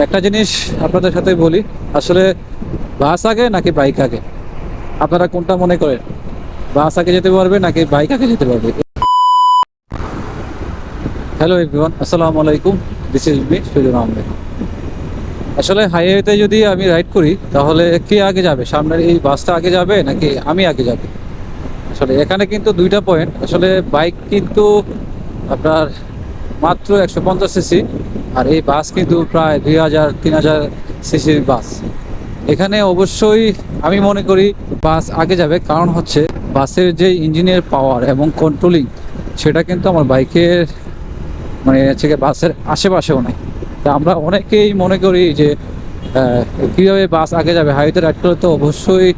একটা জিনিস আপনাদের সাথে বলি, আসলে বাস আগে নাকি বাইক আগে আপনারা কোনটা মনে করেন? বাস আগে যেতে পারবে নাকি বাইক আগে যেতে পারবে? হ্যালো এভরিওয়ান আসসালামু আলাইকুম this is me Sujan Ahmed. আসলে হাইওয়েতে যদি আমি রাইড করি, তাহলে কে আগে যাবে? সামনের এই বাসটা আগে যাবে নাকি আমি আগে যাব? আসলে এখানে কিন্তু দুইটা পয়েন্ট আসলে বাইক কিন্তু আপনার মাত্র একশো পঞ্চাশ সিসি, আর এই বাস কিন্তু প্রায় দুই হাজার, তিন হাজার সিসির বাস। এখানে অবশ্যই আমি মনে করি বাস আগে যাবে, কারণ হচ্ছে বাসের যে ইঞ্জিনের পাওয়ার এবং কন্ট্রোলিং সেটা কিন্তু আমার বাইকের মানে হচ্ছে বাসের আশেপাশেও নাই। তা আমরা অনেকেই মনে করি যে কীভাবে বাস আগে যাবে হাইওয়েতে রাইড করলে তো অবশ্যই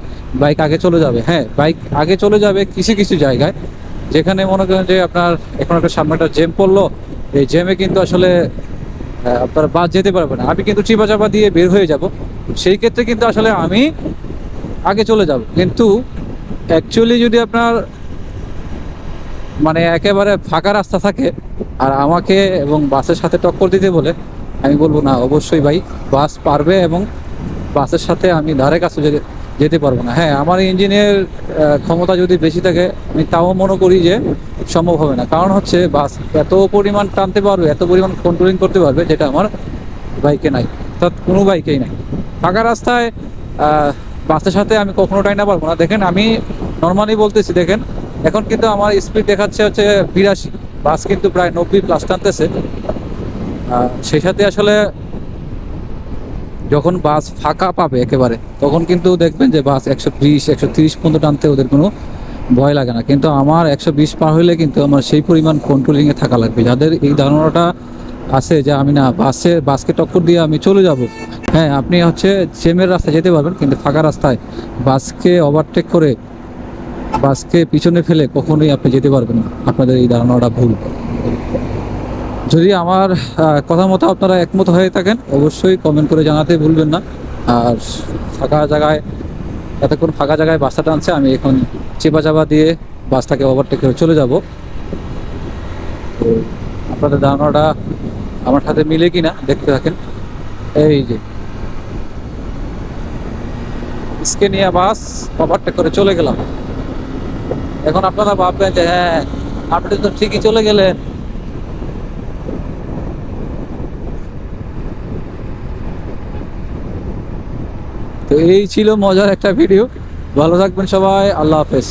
বাইক আগে চলে যাবে। হ্যাঁ বাইক আগে চলে যাবে কিছু কিছু জায়গায়, যেখানে মনে করেন যে আপনার এখন একটা সামনে একটা জেম পড়ল এই জ্যামে কিন্তু আসলে আপনার বাস যেতে পারবে না। আমি কিন্তু চিপা চাপা দিয়ে বের হয়ে যাব। সেই ক্ষেত্রে কিন্তু আসলে আমি আগে চলে যাব। কিন্তু অ্যাকচুয়ালি যদি আপনার মানে একেবারে ফাঁকা রাস্তা থাকে আর আমাকে এবং বাসের সাথে টক্কর দিতে বলে, আমি বলব না, অবশ্যই ভাই, বাস পারবে এবং বাসের সাথে আমি ধারে কাছে যেতে পারব না। হ্যাঁ আমার ইঞ্জিনের ক্ষমতা যদি বেশি থাকে, আমি তাও মনে করি যে সম্ভব হবে না। কারণ হচ্ছে, বাস এত পরিমাণ টানতে পারবে, এত পরিমাণ কন্ট্রোলিং করতে পারবে, যেটা আমার বাইকে নাই। অর্থাৎ কোনো বাইকেই নাই। ফাঁকা রাস্তায় বাসের সাথে আমি কখনো টাইনা পারব না। দেখেন, আমি নর্মালি বলতেছি, দেখেন, এখন কিন্তু আমার স্পিড দেখাচ্ছে হচ্ছে বিরাশি। বাস কিন্তু প্রায় নব্বই প্লাস টানতেছে। সেই সাথে আসলে যখন বাস ফাঁকা পাবে একেবারে, তখন কিন্তু দেখবেন যে বাস একশো বিশ, একশো তিরিশ পর্যন্ত টানতে ওদের কোনো ভয় লাগে না। কিন্তু আমার একশো বিশ পার হলে কিন্তু আমার সেই পরিমাণ কন্ট্রোলিংয়ে থাকা লাগবে। যাদের এই ধারণাটা আছে যে আমি না বাসে, বাসকে টক্কর দিয়ে আমি চলে যাব হ্যাঁ আপনি হচ্ছে জেমের রাস্তায় যেতে পারবেন, কিন্তু ফাঁকা রাস্তায় বাসকে ওভারটেক করে, বাসকে পিছনে ফেলে কখনোই আপনি যেতে পারবেন না। আপনাদের এই ধারণাটা ভুল। যদি আমার কথা মতো আপনারা একমত হয়ে থাকেন, অবশ্যই কমেন্ট করে জানাতে ভুলবেন না। আর ফাঁকা জায়গায়, এতক্ষণ ফাঁকা জায়গায় বাসটা টানছে, আমি এখন চেপা চাপা দিয়ে বাসটাকে ওভারটেক করে চলে যাব। তো আপনাদের ধারণাটা আমার সাথে মিলে কি না দেখতে থাকেন। এই যে। স্কেনিয়া বাস ওভারটেক করে চলে গেলাম। এখন আপনারা ভাববেন যে হ্যাঁ আপনি তো ঠিকই চলে গেলেন। তো এই ছিল মজার একটা ভিডিও ভালো থাকবেন সবাই আল্লাহ হাফেজ।